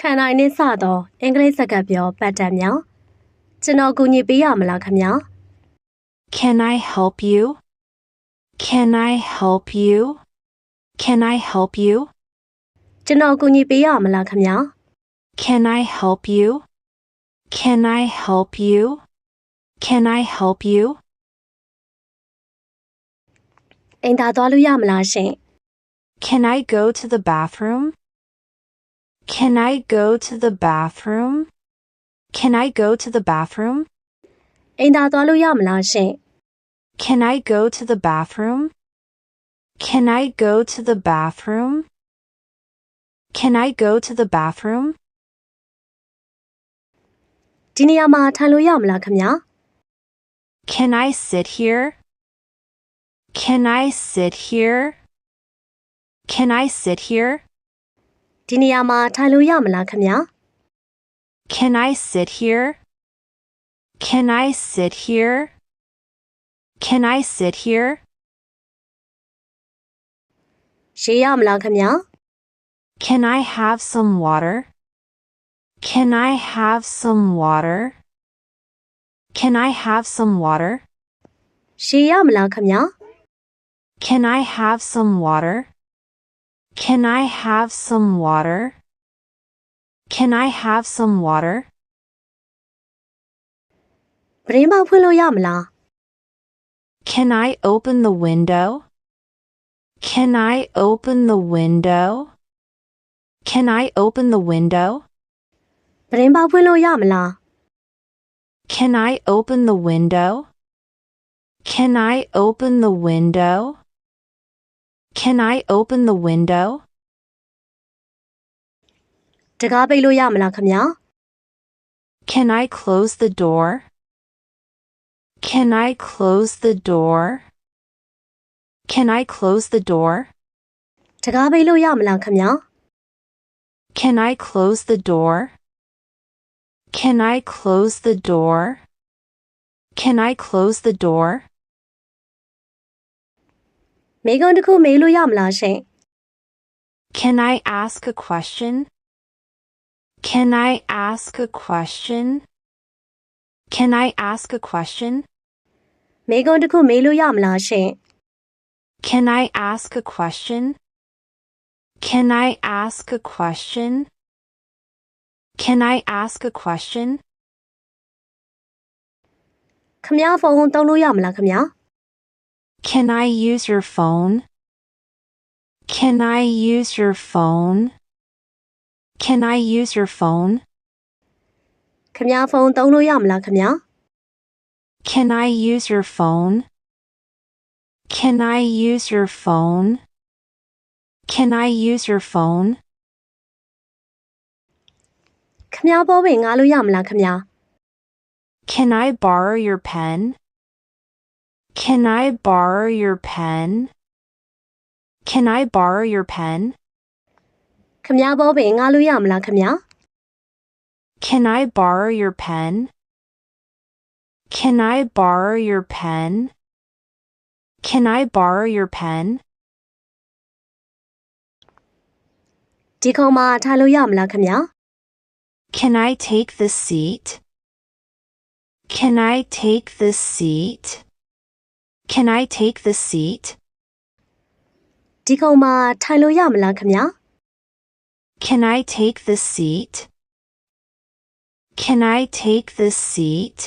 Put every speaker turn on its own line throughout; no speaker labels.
ခံနိုင်နဲ့စသောအင်္ဂလိပ်စကားပြောပတ်တံများကျွန်တော်ကူညီပေးရမလားခင်ဗျာ
Can I help you? Can I help you? Can I help you?
ကျွန်တော်ကူညီပေးရမလားခင်ဗျာ
Can I help you? Can I help you? Can I help you?
အိမ်သာသွားလို့ရမလားရှင်
Can I go to the bathroom? Can I go to the bathroom? Can I go to the bathroom?
အိမ်သာသွားလို့ရမလားရှင်
Can I go to the bathroom? Can I go to the bathroom? Can I go to the bathroom?
ဒီနေရာမှာထိုင်လို့ရမလားခင်ဗျာ
Can I sit here? Can I sit here? Can I sit here?
ဒီနေရာမှာထိုင်လို့ရမလားခင်ဗျာ
Can I sit here? Can I sit here? Can I sit here?
ရေရမလားခင်ဗျာ
Can I have some water? Can I have some water? Can I have some water?
ရေရမလားခင်ဗျာ
Can I have some water? Can I have some water? Can I have some water?
ပရင်းပေါက်ဖွင့်လို့ရမလား
Can I open the window? Can I open the window? Can I open the window?
ပရင်းပေါက်ဖွင့်လို့ရမလား
Can I open the window? Can I open the window? Can I open the window?
တကားပိတ်လို့ရမလားခင်ဗျာ
Can I close the door? Can I close the door? Can I close the door?
တကားပိတ်လို့ရမလားခင်ဗျာ
Can I close the door? Can I close the door? Can I close the door?
မိကုန်းတစ်ခုမေးလို့ရမလားရှင်
Can I ask a question? Can I ask a question? Can I ask a question?
မိကုန်းတစ်ခုမေးလို့ရမလားရှင်
Can I ask a question? Can I ask a question? Can I ask a question?
ခမ ्या ဖုန်းသုံးလို့ရမလားခင်ဗျာ
Can I use your phone? Can I use your phone? Can I use your phone?
ခမ ्या ဖုန်းသုံးလို့ရမလားခင်ဗျာ
Can I use your phone? Can I use your phone? Can I use your phone?
ခမ ्या ပေါ်ပင်ငားလို့ရမလားခင်ဗျာ
Can I borrow your pen? Can I borrow your pen? Can I borrow your pen?
ခမ ्या ပေါ်ပင်ငားလို့ရမလားခင်ဗျာ
Can I borrow your pen? Can I borrow your pen? Can I borrow your pen?
ဒီခုံမှာထိုင်လို့ရမလားခင်ဗျာ
Can I take this seat? Can I take this seat? Can I take this seat?
ဒီခုံမှာထိုင်လို့ရမလားခင်ဗျာ
Can I take this seat? Can I take this seat?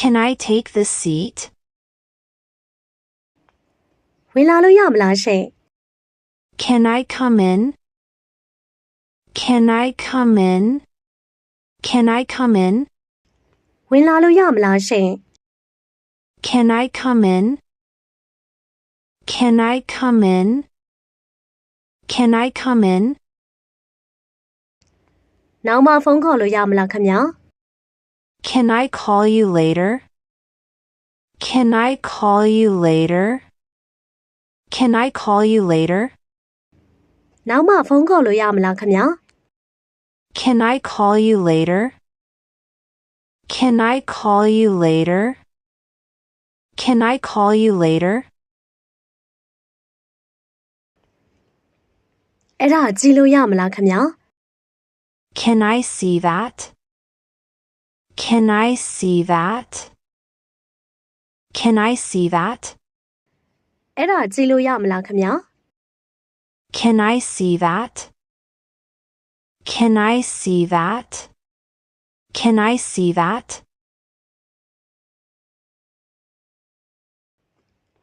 Can I take this seat?
ဝင်လာလို့ရမလားရှင်
Can I come in? Can I come in? Can I come in?
ဝင်လာလို့ရမလားရှင်
Can I come in? Can I come in? Can I come in?
နောက်မှဖုန်းခေါ်လို့ရမလားခင်ဗျာ
Can I call you later? Can I call you later? Can I call you later?
နောက်မှဖုန်းခေါ်လို့ရမလားခင်ဗျာ
Can I call you later? Can I call you later? Can I call you later? Can I see that? Can I see that? Can I see that? Can I see that? Can I see that? Can I see that?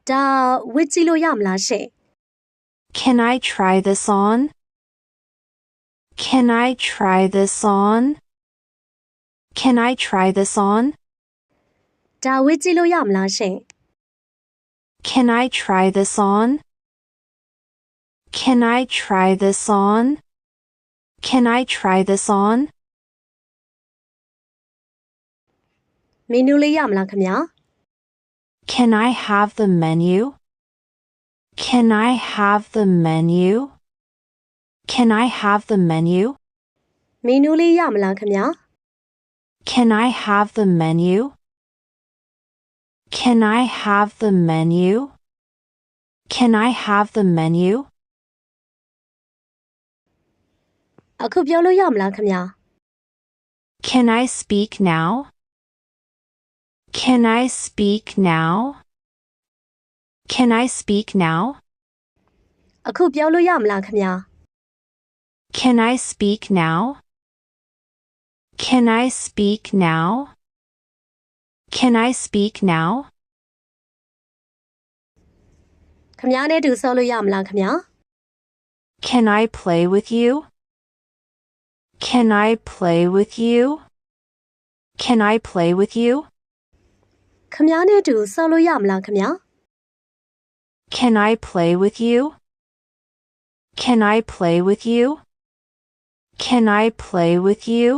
ဒါဝစ်ကြည့်လို့ရမလားရှင့်
Can I try this on? Can I try this on? Can I try this on?
ဒါဝစ်ကြည့်လို့ရမလားရှင့်
Can I try this on? Can I try this on? Can I try this on?
မီနူလေးရမလားခင်ဗျာ
Can I have the menu? Can I have the menu? Can I have the menu?
မီနူလေးရမလားခင်ဗျာ
Can I have the menu? Can I have the menu? Can I have the menu?
အခုပြောလို့ရမလားခင်ဗျာ
Can I speak now? Can I speak now? Can I speak now?
အခုပြောလို့ရမလားခင်ဗျာ
Can I speak now? Can I speak now? Can I speak now?
ခင်ဗျားနဲ့တူဆောလို့ရမလားခင်ဗျာ
Can I play with you? Can I play with you? Can I play with you?
ခင်ဗျားနဲ့တူဆောလို့ရမလားခင်ဗျာ
Can I play with you? Can I play with you? Can I play with you?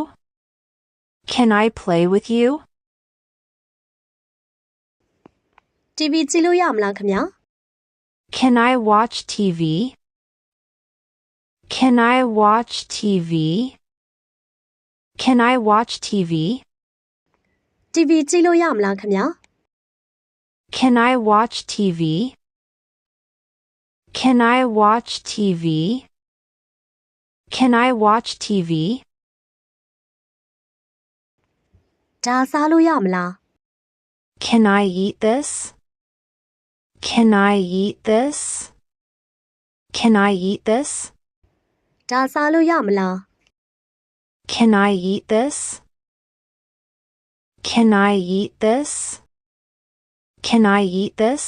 Can I play with you?
TV ကြည့်လို့ရမလားခင်ဗျာ
Can I watch TV? Can I watch TV? Can I watch TV?
TV ကြည့်လို့ရမလားခင်ဗျာ
Can I watch TV? Can I watch TV? Can I watch TV?
ဒါစားလို့ရမလား
Can I eat this? Can I eat this? Can I eat this?
ဒါစားလို့ရမလား
Can I eat this? Can I eat this? Can I eat this?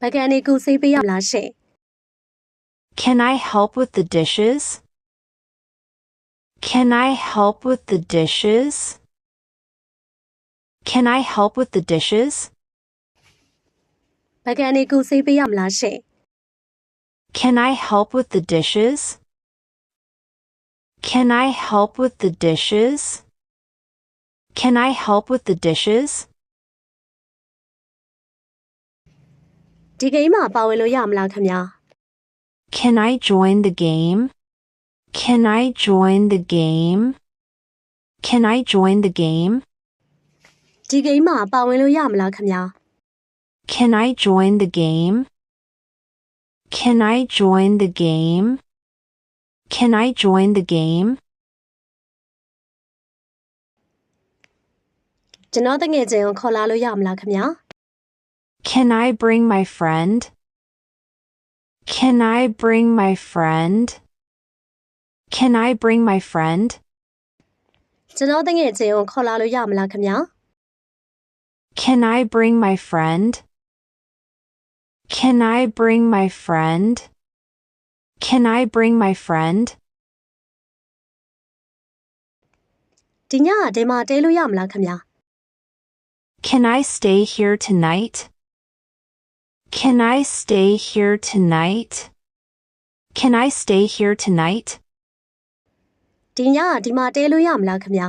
ပကံနေကူဆေးပေးရမလားရှင့်
Can I help with the dishes? Can I help with the dishes? Can I help with the dishes?
ပကံနေကူဆေးပေးရမလားရှင့်
Can I help with the dishes? Can I help with the dishes? Can I help with the dishes?
ဒီဂိမ်းမှာပါဝင်လို့ရမလားခင်ဗျာ
Can I join the game? Can I join the game? Can I join the game?
ဒီဂိမ်းမှာပါဝင်လို့ရမလားခင်ဗျာ
Can I join the game? Can I join the game? Can I join the game?
ကျွန်တော်တငယ်ချင်းကိုခေါ်လာလို့ရမလားခင်ဗျာ
Can I bring my friend? Can I bring my friend? Can I bring my friend?
ကျွန်တော်တငယ်ချင်းကိုခေါ်လာလို့ရမလားခင်ဗျာ
Can I bring my friend? Can I bring my friend? Can I bring my friend?
ဒီညကဒီမှာတဲလို့ရမလားခင်ဗျာ
Can I stay here tonight? Can I stay here tonight? Can I stay here tonight?
ဒီညကဒီမှာတဲလို့ရမလားခင်ဗျာ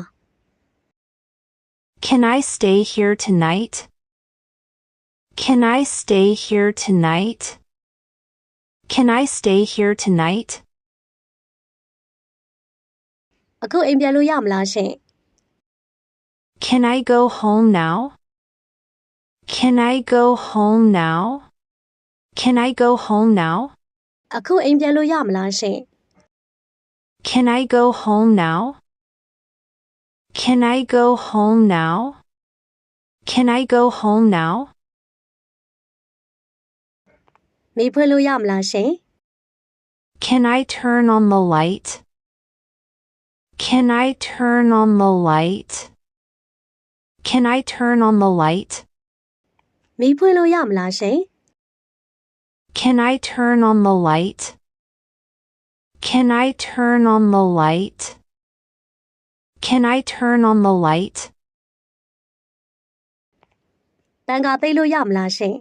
Can I stay here tonight? Can I stay here tonight? Can I stay here tonight?
အခုအိမ်ပြန်လို့ရမလားရှင်
Can I go home now? Can I go home now? Can I go home now?
အခုအိမ်ပြန်လို့ရမလားရှင်
Can I go home now? Can I go home now? Can I go home now?
မိဖွင့်လို့ရမလားရှင်
Can I turn on the light? Can I turn on the light? Can I turn on the light?
မိဖွင့်လို့ရမလားရှင်
Can I turn on the light? Can I turn on the light? Can I turn on the light?
ပန်ကာပိတ်လို့ရမလားရှင်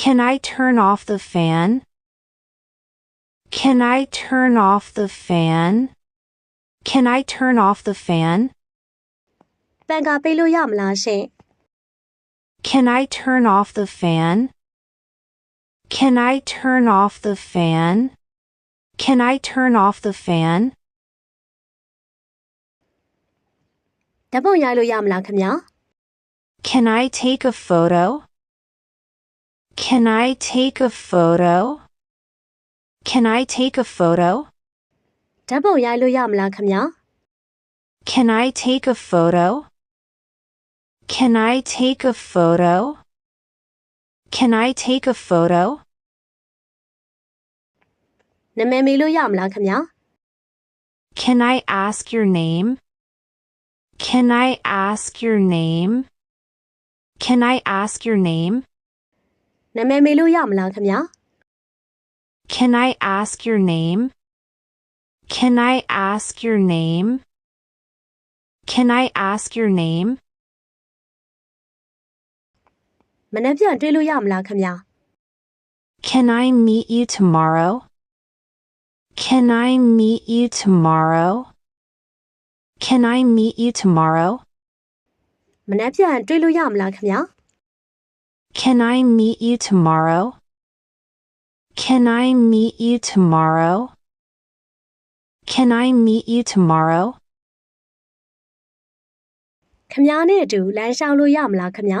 Can I turn off the fan? Can I turn off the fan? Can I turn off the fan?
ပန်ကာပိတ်လို့ရမလားရှင်
Can I turn off the fan? Can I turn off the fan? Can I turn off the fan?
ဓာတ်ပုံရိုက်လို့ရမလားခင်ဗျာ
Can I take a photo? Can I take a photo? Can I take a photo?
ဓာတ်ပုံရိုက်လို့ရမလားခင်ဗျာ
Can I take a photo? Can I take a photo? Can I take a photo?
နာမည်မေးလို့ရမလားခင်ဗျာ
Can I ask your name? Can I ask your name? Can I ask your name?
နာမည်မေးလို့ရမလားခင်ဗျာ
Can I ask your name? Can I ask your name? Can I ask your name?
မနေ့ပြန်တွေ့လို့ရမလားခင်ဗျာ
Can I meet you tomorrow? Can I meet you tomorrow? Can I meet you tomorrow?
မနေ့ပြန်တွေ့လို့ရမလားခင်ဗျာ
Can I meet you tomorrow? Can I meet you tomorrow? Can I meet you tomorrow?
ခင်ဗျားနဲ့အတူလမ်းလျှောက်လို့ရမလားခင်ဗျာ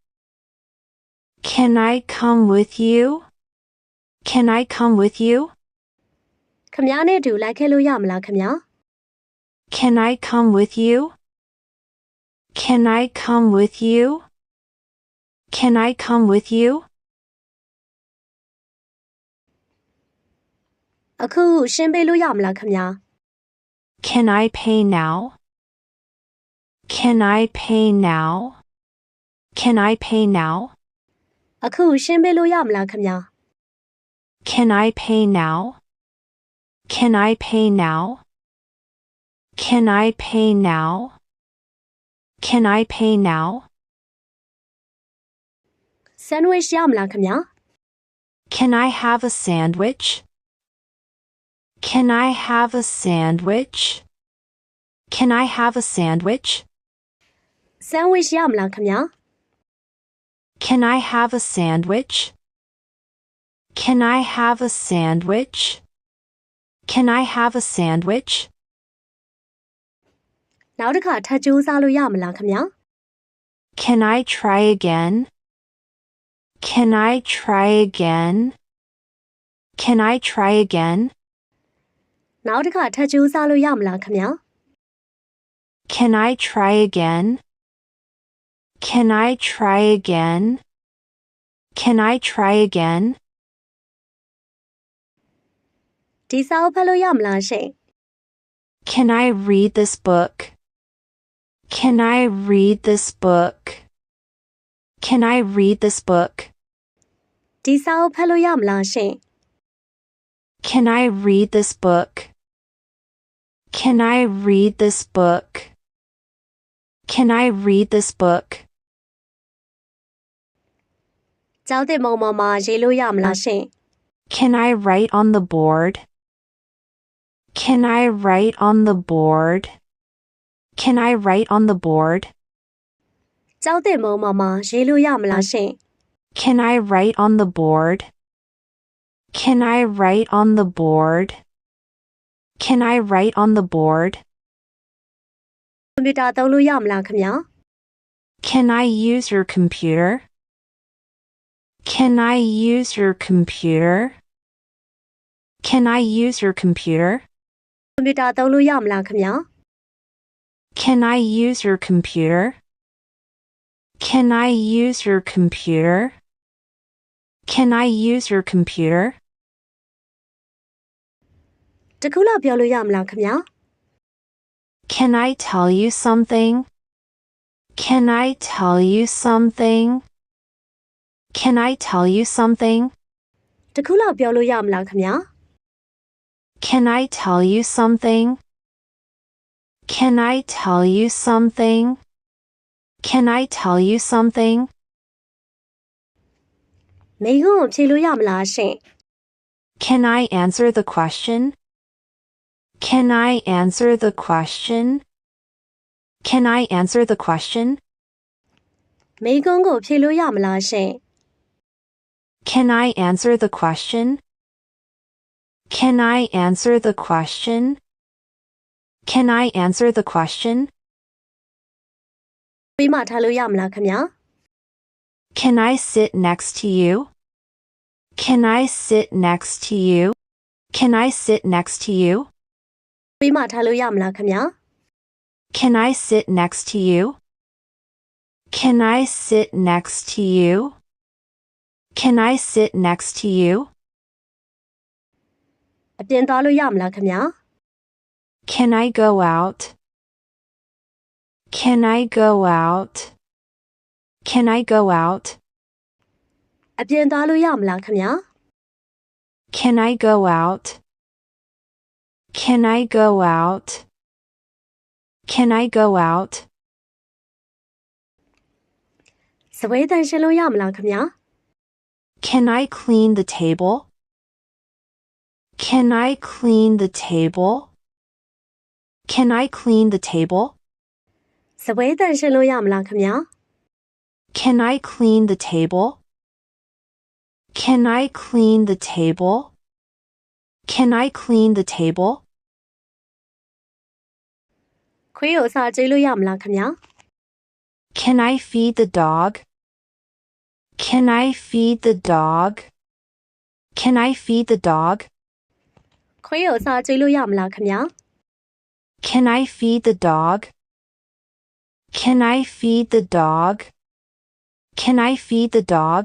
Can I come with you? Can I come with you?
ခင်ဗျားနဲ့အတူလိုက်ခဲ့လို့ရမလားခင်ဗျာ
Can I come with you? Can I come with you? Can I come with you?
အခုရှင်းပေးလို့ရမလားခင်ဗျာ
Can I pay now? Can I pay now? Can I pay now?
အခုရှင်းပေးလို့ရမလားခင်ဗျာ
Can I pay now? Can I pay now? Can I pay now? Can I pay now?
ဆန်ဝစ်ရမလားခင်ဗျာ
Can I have a sandwich? Can I have a sandwich? Can I have a sandwich?
ဆန်ဝစ်ရမလားခင်ဗျာ
Can I have a sandwich? Can I have a sandwich? Can I have a sandwich?
နောက်တစ်ခါထပ်ကြိုးစားလို့ရမလားခင်ဗျာ
Can I try again? Can I try again? Can I try again?
နောက်တစ်ခါထပ်ကြိုးစားလို့ရမလားခင်ဗျာ
Can I try again? Can I try again? Can I try again?
ဒီစာအုပ်ဖတ်လို့ရမလားရှင်
Can I read this book? Can I read this book? Can I read this book?
ဒီစာအုပ်ဖတ်လို့ရမလားရှင်
Can I read this book? Can I read this book? Can I read this book?
ကျောင်းတင်မုံပေါ်မှာရေးလို့ရမလားရှင်
Can I write on the board? Can I write on the board? Can I write on the board?
ကျောင်းသင်မုံပေါ်မှာရေးလို့ရမလားရှင်
Can I write on the board? Can I write on the board? Can I write on the board?
ကွန်ပျူတာသုံးလို့ရမလားခင်ဗျာ
Can I use your computer? Can I use your computer? Can I use your computer?
ကွန်ပျူတာသုံးလို့ရမလားခင်ဗျာ
Can I use your computer? Can I use your computer? Can I use your computer?
တခုလောက်ပြောလို့ရမလားခင်ဗျာ
Can I tell you something? Can I tell you something? Can I tell you something?
တခုလောက်ပြောလို့ရမလားခင်ဗျာ
Can I tell you something? Can I tell you something? Can I tell you something?
မိကုန်းကိုဖြေလို့ရမလားရှင်
Can I answer the question? Can I answer the question? Can I answer the question?
မိကုန်းကိုဖြေလို့ရမလားရှင်
Can I answer the question? Can I answer the question? Can I answer the question?
ပြီးမှထားလို့ရမလားခင်ဗျာ
Can I sit next to you? Can I sit next to you? Can I sit next to you?
ပြီးမှထားလို့ရမလားခင်ဗျာ
Can I sit next to you? Can I sit next to you? Can I sit next to you?
အပြင်သွားလို့ရမလားခင်ဗျာ
Can I go out? Can I go out? Can I go out?
အပြင်သွားလို့ရမလားခင်ဗျာ
Can I go out? Can I go out? Can I go out?
စပွဲတန်ရှင်းလို့ရမလားခင်ဗျာ
Can I clean the table? Can I clean the table? Can I clean the table?
စပွဲတန်ရှင်းလို့ရမလားခင်ဗျာ
Can I clean the table? Can I clean the table? Can I clean the table?
ခွေးကိုအစာကျွေးလို့ရမလားခင်ဗျာ
Can I feed the dog? Can I feed the dog? Can I feed the dog?
ခွေးကိုအစာကျွေးလို့ရမလားခင်ဗျာ
Can I feed the dog? Can I feed the dog? Can I feed the dog?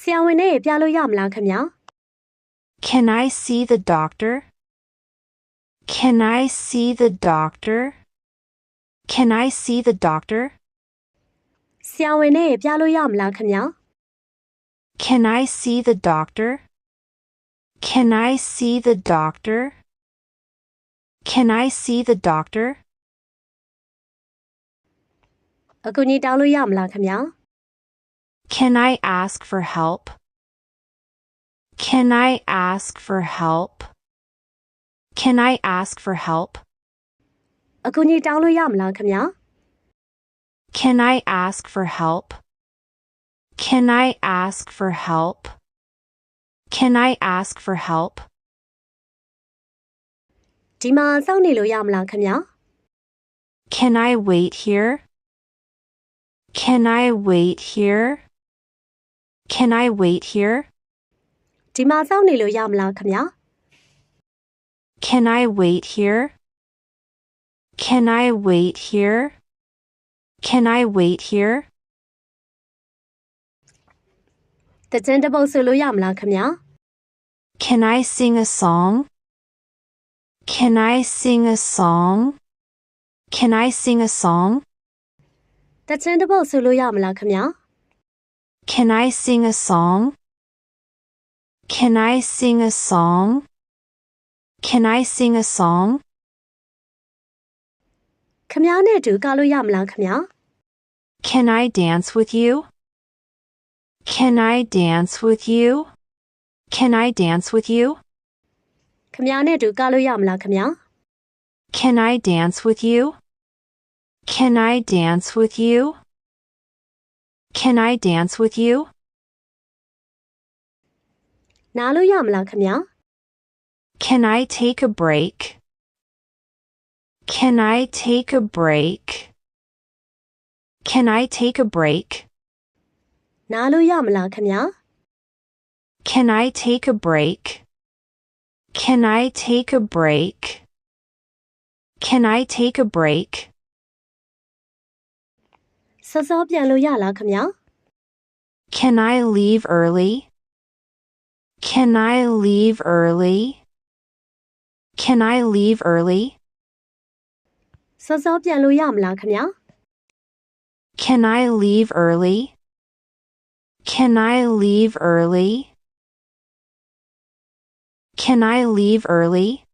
ဆရာဝန်နဲ့ပြလို့ရမလားခင်ဗျာ
Can I see the doctor? Can I see the doctor? Can I see the doctor?
ဆရာဝန်နဲ့ပြလို့ရမလားခင်ဗျာ
Can I see the doctor? Can I see the doctor? Can I see the doctor?
အကူကြီးတောင်းလို့ရမလားခင်ဗျာ
Can I ask for help? Can I ask for help? Can I ask for help?
အကူကြီးတောင်းလို့ရမလားခင်ဗျာ
Can I ask for help? Can I ask for help? Can I ask for help?
ဒီမှာစောင့်နေလို့ရမလားခင်ဗျာ
Can I wait here? Can I wait here? Can I wait here?
ဒီမှာစောင့်နေလို့ရမလားခင်ဗျာ
Can I wait here? Can I wait here? Can I wait here?
တကြင်တစ်ပုတ်ဆိုလို့ရမလားခင်ဗျာ
Can I sing a song? Can I sing a song? Can I sing a song?
တကြင်တစ်ပုတ်ဆိုလို့ရမလားခင်ဗျာ
Can I sing a song? Can I sing a song? Can I sing a song?
ခင်ဗျားနဲ့အတူကလို့ရမလားခင်ဗျာ
Can I dance with you? Can I dance with you? Can I dance with you?
ခင်ဗျားနဲ့အတူကလို့ရမလားခင်ဗျာ
Can I dance with you? Can I dance with you? Can I dance with you?
နားလို့ရမလားခင်ဗျာ
Can I take a break? Can I take a break? Can I take a break?
နားလို့ရမလားခင်ဗျာ
Can I take a break? Can I take a break? Can I take a break?
စောစောပြန်လို့ရလားခင်ဗျာ
Can I leave early? Can I leave early? Can I leave early?
စောစောပြန်လို့ရမလားခင်ဗျာ
can I leave early? Can I leave early? Can I leave early?